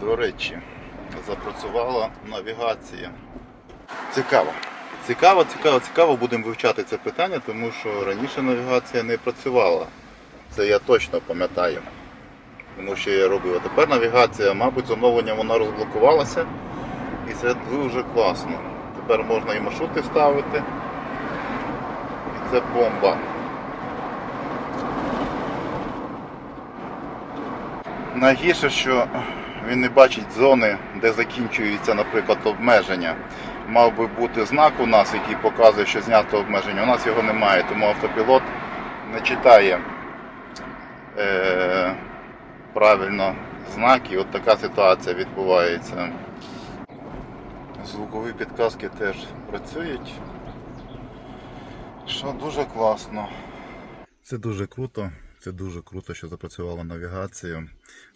До речі, запрацювала навігація. Цікаво. Цікаво, цікаво, цікаво, будемо вивчати це питання, тому що раніше навігація не працювала. Це я точно пам'ятаю. Тому що я робив. А тепер навігація, мабуть, з оновленням вона розблокувалася. І це дуже класно. Тепер можна і маршрути ставити. І це бомба. Найгірше, що він не бачить зони, де закінчується, наприклад, обмеження. Мав би бути знак у нас, який показує, що знято обмеження. У нас його немає, тому автопілот не читає е, правильно знаки. От така ситуація відбувається. Звукові підказки теж працюють. Що дуже класно. Це дуже круто. Це дуже круто, що запрацювала навігація.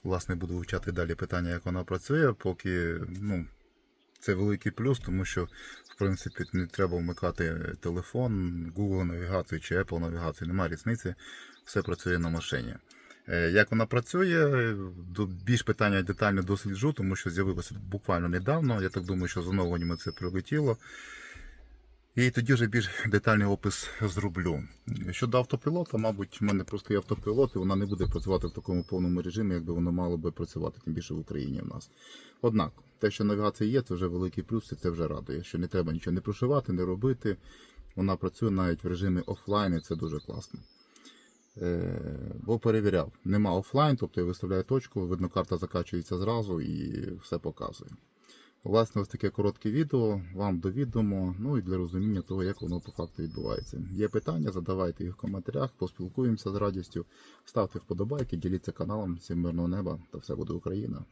Власне, буду вивчати далі питання, як вона працює, поки ну, це великий плюс, тому що в принципі не треба вмикати телефон, Google навігацію чи Apple навігацію, немає різниці, все працює на машині. Е, Як вона працює, більш питання детально досліджу, тому що з'явилося буквально недавно. Я так думаю, що з оновленнями це прилетіло. І тоді вже більш детальний опис зроблю. Щодо автопілота, мабуть, в мене просто є автопілот, і вона не буде працювати в такому повному режимі, якби воно мало би працювати, тим більше в Україні в нас. Однак, те, що навігація є, це вже великий плюс, і це вже радує, що не треба нічого не прошивати, не робити. Вона працює навіть в режимі офлайн, і це дуже класно. Е, бо перевіряв, нема офлайн, тобто я виставляю точку, видно, карта закачується зразу і все показує. Власне, ось таке коротке відео вам до відомо, ну і для розуміння того, як воно по факту відбувається. Є питання, задавайте їх в коментарях, поспілкуємося з радістю, ставте вподобайки, діліться каналом, всім мирного неба та все буде Україна.